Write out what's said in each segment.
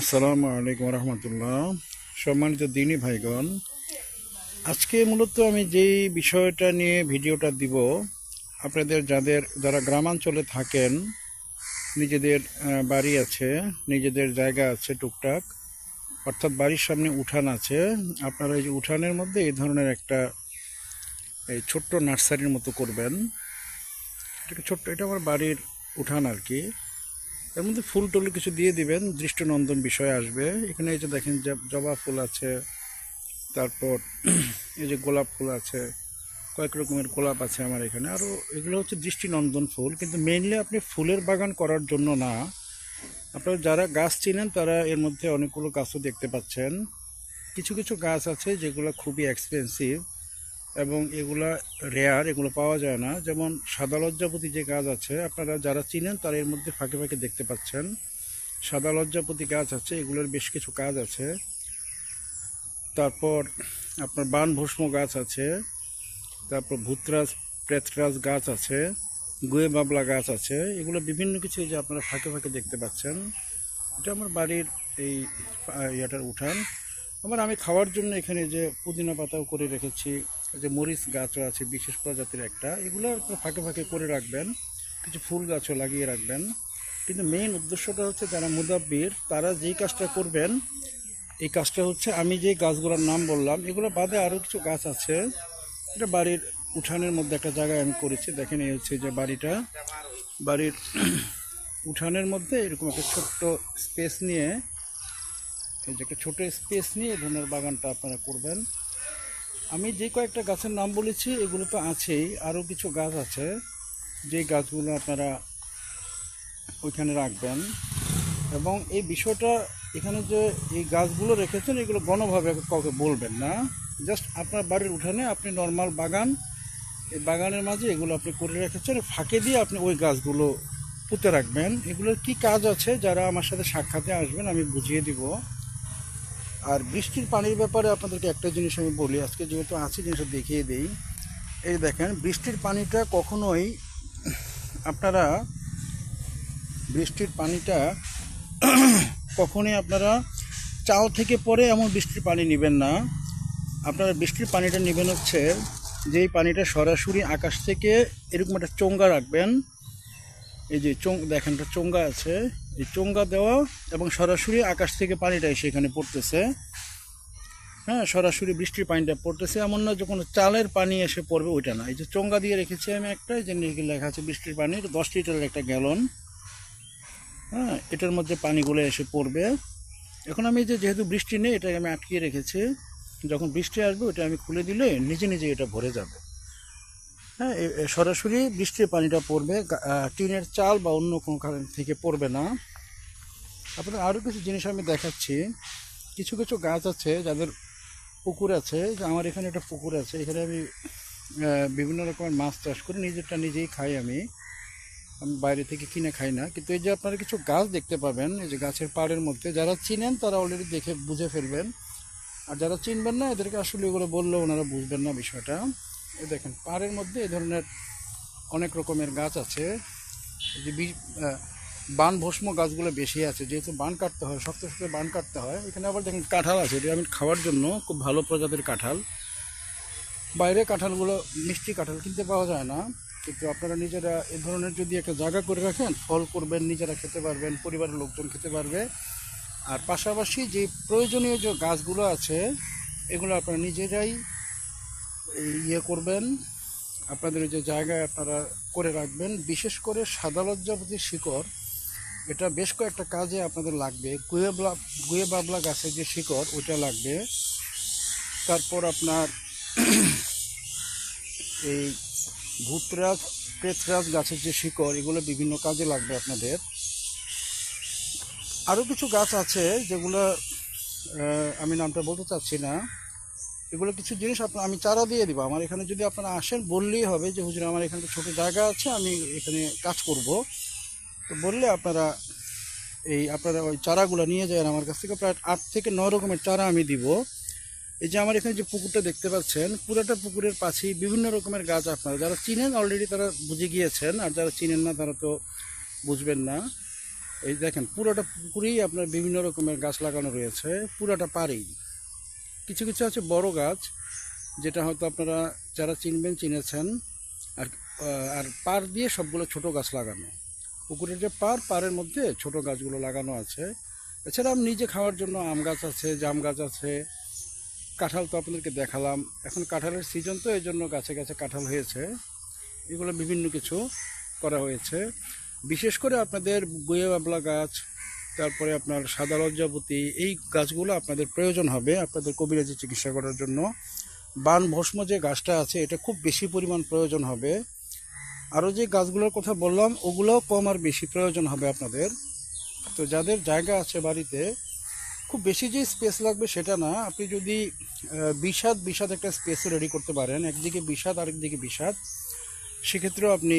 আসসালামু আলাইকুম রহমতুল্লাহ। সম্মানিত দিনী ভাইগণ, আজকে মূলত আমি যেই বিষয়টা নিয়ে ভিডিওটা দিব, আপনাদের যাদের, যারা গ্রামাঞ্চলে থাকেন, নিজেদের বাড়ি আছে, নিজেদের জায়গা আছে টুকটাক, অর্থাৎ বাড়ির সামনে উঠান আছে, আপনারা এই যে উঠানের মধ্যে এই ধরনের একটা, এই ছোট্ট নার্সারির মতো করবেন। এটা ছোট্ট? এটা আমার বাড়ির উঠান আর কি। এর মধ্যে ফুল টুল কিছু দিয়ে দিবেন, দৃষ্টিনন্দন বিষয় আসবে। এখানে এই যে দেখেন যে জবা ফুল আছে, তারপর এই যে গোলাপ ফুল আছে, কয়েক রকমের গোলাপ আছে আমার এখানে। আরও এগুলো হচ্ছে দৃষ্টিনন্দন ফুল, কিন্তু মেইনলি আপনি ফুলের বাগান করার জন্য না। আপনারা যারা গাছ চিনেন, তারা এর মধ্যে অনেকগুলো গাছও দেখতে পাচ্ছেন। কিছু কিছু গাছ আছে যেগুলো খুবই এক্সপেন্সিভ এবং এগুলা রেয়ার এগুলো পাওয়া যায় না। যেমন সাদা লজ্জাপতি যে গাছ আছে, আপনারা যারা চিনেন তারা এর মধ্যে ফাঁকে ফাঁকে দেখতে পাচ্ছেন। সাদা লজ্জাপতি গাছ আছে, এগুলোর বেশ কিছু কাজ আছে। তারপর আপনার বান ভস্ম গাছ আছে, তারপর ভূতরাজ, প্রেতরাজ গাছ আছে, গুয়ে বাবলা গাছ আছে। এগুলো বিভিন্ন কিছু যে আপনারা ফাঁকে ফাঁকে দেখতে পাচ্ছেন। এটা আমার বাড়ির এই ইয়েটার উঠান। আমার আমি খাওয়ার জন্য এখানে যে পুদিনা পাতাও করে রেখেছি যে মরিচ গাছও আছে, বিশেষ প্রজাতির একটা, এগুলো ফাঁকে ফাঁকে করে রাখবেন, কিছু ফুল গাছও লাগিয়ে রাখবেন। কিন্তু মেইন উদ্দেশ্যটা হচ্ছে যারা মুদাব্বির, তারা যেই কাজটা করবেন, এই কাজটা হচ্ছে আমি যে গাছগুলোর নাম বললাম, এগুলো বাদে আরও কিছু গাছ আছে। এটা বাড়ির উঠানের মধ্যে একটা জায়গায় আমি করেছি, দেখেন এই হচ্ছে যে বাড়িটা। বাড়ির উঠানের মধ্যে এরকম একটা ছোট্ট স্পেস নিয়ে, এই যে একটা ছোটো স্পেস নিয়ে ধরনের বাগানটা আপনারা করবেন। আমি যে কয়েকটা গাছের নাম বলেছি এগুলো তো আছেই, আরও কিছু গাছ আছে। যে গাছগুলো আপনারা ওইখানে রাখবেন। এবং এই বিষয়টা এখানে যে এই গাছগুলো রেখেছেন, এগুলো গণভাবে কাউকে বলবেন না। জাস্ট আপনার বাড়ির উঠানে আপনি নর্মাল বাগান, এই বাগানের মাঝে এগুলো আপনি করে রেখেছেন, ফাঁকে দিয়ে আপনি ওই গাছগুলো পুঁতে রাখবেন। এগুলোর কি কাজ আছে? যারা আমার সাথে সাক্ষাতে আসবেন, আমি বুঝিয়ে দিব। আর বৃষ্টির পানির ব্যাপারে আপনাদেরকে একটা জিনিস আমি বলি, আজকে যেহেতু আছে, জিনিসটা দেখিয়ে দিই। এই দেখেন, বৃষ্টির পানিটা কখনোই আপনারা, বৃষ্টির পানিটা কখনোই আপনারা চাল থেকে পরে এমন বৃষ্টির পানি নেবেন না। আপনারা বৃষ্টির পানিটা নেবেন হচ্ছে, যেই পানিটা সরাসরি আকাশ থেকে এরকম একটা চোঙ্গা রাখবেন। এই যে চোং, দেখেন একটা চোঙ্গা আছে। এই চোঙ্গা দেওয়া এবং সরাসরি আকাশ থেকে পানিটা এসে এখানে পড়তেছে। হ্যাঁ সরাসরি বৃষ্টির পানিটা পড়তেছে। এমন না যখন চালের পানি এসে পড়বে, ওইটা না। এই যে চোঙ্গা দিয়ে রেখেছি আমি একটা যে লেখা আছে বৃষ্টির পানির দশ লিটারের একটা গ্যালন। হ্যাঁ এটার মধ্যে পানিগুলো এসে পড়বে। এখন আমি যে যেহেতু বৃষ্টি নেই, এটাকে আমি আটকিয়ে রেখেছি। যখন বৃষ্টি আসবে ওটা আমি খুলে দিলে নিজে নিজে এটা ভরে যাবে। হ্যাঁ সরাসরি বৃষ্টির পানিটা পড়বে টিনের চাল বা অন্য কোনো কারণ থেকে পড়বে না। আপনার আরও কিছু জিনিস আমি দেখাচ্ছি। কিছু কিছু গাছ আছে যাদের পুকুর আছে আমার এখানে একটা পুকুর আছে, এখানে আমি বিভিন্ন রকমের মাছ চাষ করি, নিজেরটা নিজেই খাই আমি। আমি বাইরে থেকে কিনে খাই না। কিন্তু এই যে আপনারা কিছু গাছ দেখতে পাবেন, এই যে গাছের পাড়ের মধ্যে, যারা চিনেন তারা অলরেডি দেখে, বুঝে ফেলবেন। আর যারা চিনবেন না, এদেরকে আসলে এগুলো বললেও ওনারা বুঝবেন না বিষয়টা। এই দেখেন পাহাড়ের মধ্যে এ ধরনের অনেক রকমের গাছ আছে। যে বান ভস্ম গাছগুলো বেশি আছে, যেহেতু বান কাটতে হয়, শক্ত শক্ত বান কাটতে হয়। এখানে আবার দেখেন কাঁঠাল আছে, এটা আমি খাওয়ার জন্য খুব ভালো প্রজাতির কাঁঠাল। বাইরে কাঁঠালগুলো মিষ্টি কাঁঠাল কিনতে পাওয়া যায় না। কিন্তু আপনারা নিজেরা এ ধরনের যদি একটা জায়গা করে রাখেন, ফল করবেন, নিজেরা খেতে পারবেন, পরিবারের লোকজন খেতে পারবে। আর পাশাপাশি যে প্রয়োজনীয় যে গাছগুলো আছে, এগুলো আপনারা নিজেরাই ইয়ে করবেন, আপনাদের ওই যে জায়গায় আপনারা করে রাখবেন। বিশেষ করে সাদা লজ্জাপতির শিকড়, এটা বেশ কয়েকটা কাজে আপনাদের লাগবে। গুয়ে ব্লা- গুয়ে বাবলা গাছের যে শিকড় ওটা লাগবে। তারপর আপনার এই ভূতরাজ, প্রেতরাজ গাছের যে শিকড়, এগুলো বিভিন্ন কাজে লাগবে আপনাদের। আরও কিছু গাছ আছে যেগুলো আমি নামটা বলতে চাচ্ছি না। এগুলো কিছু জিনিস আপনার, আমি চারা দিয়ে দিব। আমার এখানে যদি আপনারা আসেন, বললেই হবে যে, হুজুর, আমার এখানে ছোটো জায়গা আছে, আমি এখানে কাজ করব। তো বললে আপনারা এই, আপনারা ওই চারাগুলো নিয়ে যায় আমার কাছ থেকে প্রায় আট থেকে ন রকমের চারা আমি দিব। এই যে, আমার এখানে যে পুকুরটা দেখতে পাচ্ছেন, পুরাটা পুকুরের পাশেই বিভিন্ন রকমের গাছ আপনারা, যারা চিনেন অলরেডি তারা বুঝে গিয়েছেন, আর যারা চিনেন না তারা তো বুঝবেন না। এই দেখেন, পুরোটা পুকুরেই আপনার বিভিন্ন রকমের গাছ লাগানো রয়েছে, পুরোটা পারেই কিছু কিছু আছে বড় গাছ, যেটা হয়তো আপনারা যারা চিনবেন, চিনেছেন। আর আর পার দিয়ে সবগুলো ছোট গাছ লাগানো। পুকুরের যে পার, পাড়ের মধ্যে ছোট গাছগুলো লাগানো আছে। এছাড়া আমি নিজে খাওয়ার জন্য আম গাছ আছে, জাম গাছ আছে। কাঁঠাল তো আপনাদেরকে দেখালাম। এখন কাঁঠালের সিজন তো এই জন্য গাছে গাছে কাঁঠাল হয়েছে। এগুলো বিভিন্ন কিছু করা হয়েছে। বিশেষ করে আপনাদের গুয়ে বাবলা গাছ তারপরে আপনার সাদা লজ্জাপতি এই গাছগুলো আপনাদের প্রয়োজন হবে আপনাদের কবিরাজি চিকিৎসা করার জন্য। বান ভস্ম যে গাছটা আছে, এটা খুব বেশি পরিমাণ প্রয়োজন হবে। আরও যে গাছগুলোর কথা বললাম, ওগুলোও কম আর বেশি প্রয়োজন হবে আপনাদের। তো যাদের জায়গা আছে বাড়িতে, খুব বেশি যে স্পেস লাগবে সেটা না। আপনি যদি বিষাদ বিষাদ একটা স্পেস রেডি করতে পারেন, একদিকে বিষাদ, আরেকদিকে বিষাদ, সেক্ষেত্রেও আপনি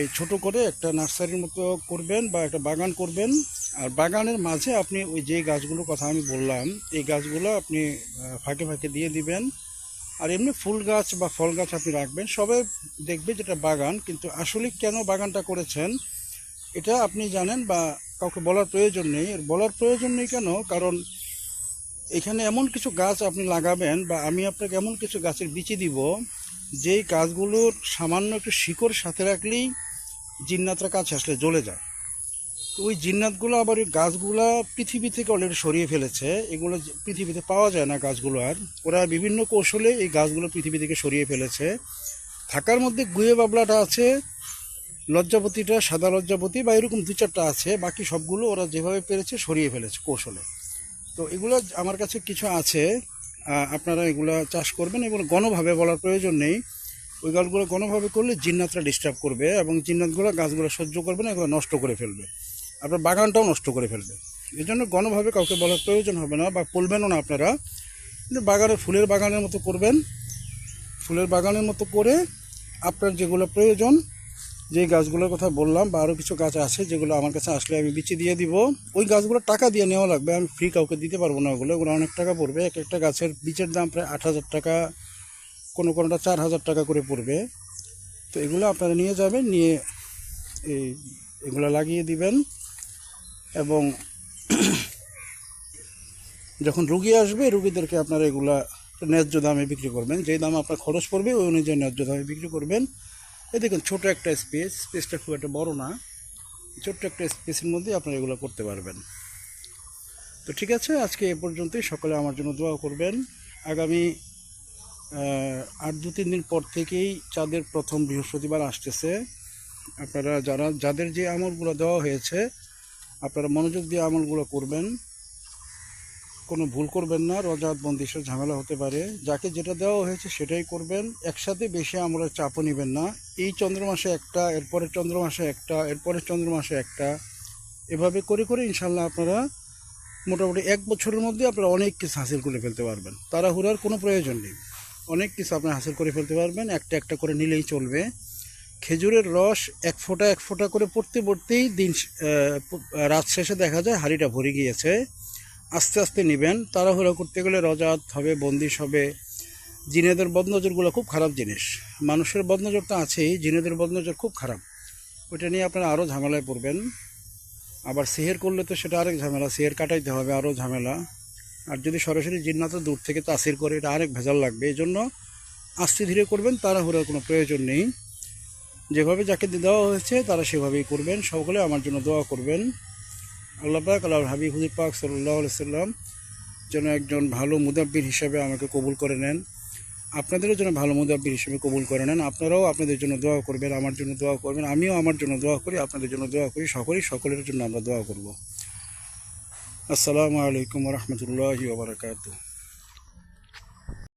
এই ছোট করে একটা নার্সারির মতো করবেন বা একটা বাগান করবেন। আর বাগানের মাঝে আপনি ওই যে গাছগুলোর কথা আমি বললাম, এই গাছগুলো আপনি ফাঁকে ফাঁকে দিয়ে দিবেন। আর এমনি ফুল গাছ বা ফল গাছ আপনি রাখবেন। সবাই দেখবে যেটা বাগান, কিন্তু আসলে কেন বাগানটা করেছেন, এটা আপনি জানেন বা কাউকে বলার প্রয়োজন নেই। বলার প্রয়োজন নেই কেন? কারণ এখানে এমন কিছু গাছ আপনি লাগাবেন বা আমি আপনাকে এমন কিছু গাছের বিচি দিব, যেই গাছগুলোর সামান্য একটু শিকড় সাথে রাখলেই জিন্নাতরা কাছে আসলে জ্বলে যায়। তো ওই জিন্নাতগুলো আবার ওই গাছগুলো পৃথিবী থেকে অলরেডি সরিয়ে ফেলেছে। এগুলো পৃথিবীতে পাওয়া যায় না গাছগুলো আর। ওরা বিভিন্ন কৌশলে এই গাছগুলো পৃথিবী থেকে সরিয়ে ফেলেছে। থাকার মধ্যে গুয়ে বাবলাটা আছে, লজ্জাপতিটা সাদা লজ্জাপতি বা এরকম দু চারটা আছে, বাকি সবগুলো ওরা যেভাবে পেরেছে সরিয়ে ফেলেছে কৌশলে। তো এগুলো আমার কাছে কিছু আছে। আপনারা এগুলো চাষ করবেন এবং গণভাবে বলার প্রয়োজন নেই। ওই গাছগুলো গণভাবে করলে জিন্নাতরা ডিস্টার্ব করবে এবং জিন্নাতগুলো গাছগুলো সহ্য করবে না, এগুলো নষ্ট করে ফেলবে। আপনার বাগানটাও নষ্ট করে ফেলবে। এই জন্য গণভাবে কাউকে বলার প্রয়োজন হবে না বা বলবেনও না আপনারা। কিন্তু বাগানে ফুলের বাগানের মতো করবেন। ফুলের বাগানের মতো করে আপনার যেগুলো প্রয়োজন যে গাছগুলোর কথা বললাম বা আরও কিছু গাছ আছে যেগুলো আমার কাছে আসলে আমি বিচি দিয়ে দিব, ওই গাছগুলো টাকা দিয়ে নেওয়া লাগবে। আমি ফ্রি কাউকে দিতে পারব না ওগুলো। ওগুলো অনেক টাকা পড়বে। এক একটা গাছের বীজের দাম প্রায় আট হাজার টাকা, কোনো কোনোটা চার হাজার টাকা করে পড়বে। তো এগুলো আপনারা নিয়ে যাবেন, নিয়ে এই এগুলো লাগিয়ে দিবেন। এবং যখন রুগী আসবে, রুগীদেরকে আপনারা এগুলা ন্যায্য দামে বিক্রি করবেন। যেই দাম আপনার খরচ পড়বে, ওই অনুযায়ী ন্যায্য দামে বিক্রি করবেন। এই দেখুন, ছোটো একটা স্পেস স্পেসটা খুব একটা বড় না। ছোট্ট একটা স্পেসের মধ্যে আপনারা এগুলো করতে পারবেন। তো ঠিক আছে, আজকে এ পর্যন্তই। সকলে আমার জন্য দোয়া করবেন। আগামী আট দু তিন দিন পর থেকেই চাঁদের প্রথম বৃহস্পতিবার আসতেছে। আপনারা যারা, যাদের যে আমলগুলো দেওয়া হয়েছে আপনারা মনোযোগ দিয়ে আমলগুলো করবেন। কোনো ভুল করবেন না, রজাত বন্দিশের ঝামেলা হতে পারে। যাকে যেটা দেওয়া হয়েছে সেটাই করবেন। একসাথে বেশি আমরা চাপও নেবেন না। এই চন্দ্রমাসে একটা এরপরের চন্দ্রমাসে একটা এরপরের চন্দ্রমাসে একটা। এভাবে করে করে ইনশাল্লাহ আপনারা মোটামুটি এক বছরের মধ্যে আপনারা অনেক কিছু হাসিল করে ফেলতে পারবেন। তাড়াহুড়ার কোনো প্রয়োজন নেই। অনেক কিছু আপনি হাসিল করে ফেলতে পারবেন। একটা একটা করে নিলেই চলবে। খেজুরের রস এক ফোঁটা এক ফোঁটা করে পড়তে, পড়তেই দিন রাত শেষে দেখা যায় হাঁড়িটা ভরে গিয়েছে। আস্তে আস্তে নেবেন। তাড়াহুড়ো করতে গেলে রজাত হবে, বন্দিশ হবে। জিনেদের বদনজরগুলো খুব খারাপ জিনিস। মানুষের বদনজর তো আছেই, জিনেদের বদনজর খুব খারাপ। ওইটা নিয়ে আপনারা আরও ঝামেলায় পড়বেন। আবার সেহের করলে তো সেটা আরেক ঝামেলা, সেহের কাটাইতে হবে আরও ঝামেলা। আর যদি সরাসরি জিন্নাত দূর থেকে তাসির করে, এটা আরেক ভেজাল লাগবে। এই জন্য আস্তে ধীরে করবেন, তাড়াহুড়োর কোনো প্রয়োজন নেই। যেভাবে যাকে দেওয়া হয়েছে, তারা সেভাবেই করবেন। সকলে আমার জন্য দোয়া করবেন। আল্লাহ পাক আল্লাহ হাবিব, হুজুর পাক সাল্লাহ সাল্লাম যেন একজন ভালো মুদাব্বির হিসাবে আমাকে কবুল করে নেন। আপনাদেরও যেন ভালো মুদাব্বির হিসেবে কবুল করে নেন। আপনারাও আপনাদের জন্য দোয়া করবেন, আমার জন্য দোয়া করবেন, আমিও আমার জন্য দোয়া করি, আপনাদের জন্য দোয়া করি, সকলেই সকলের জন্য আমরা দোয়া করব। আসসালামু আলাইকুম রহমতুল্লাহি ওবরাকাতুহ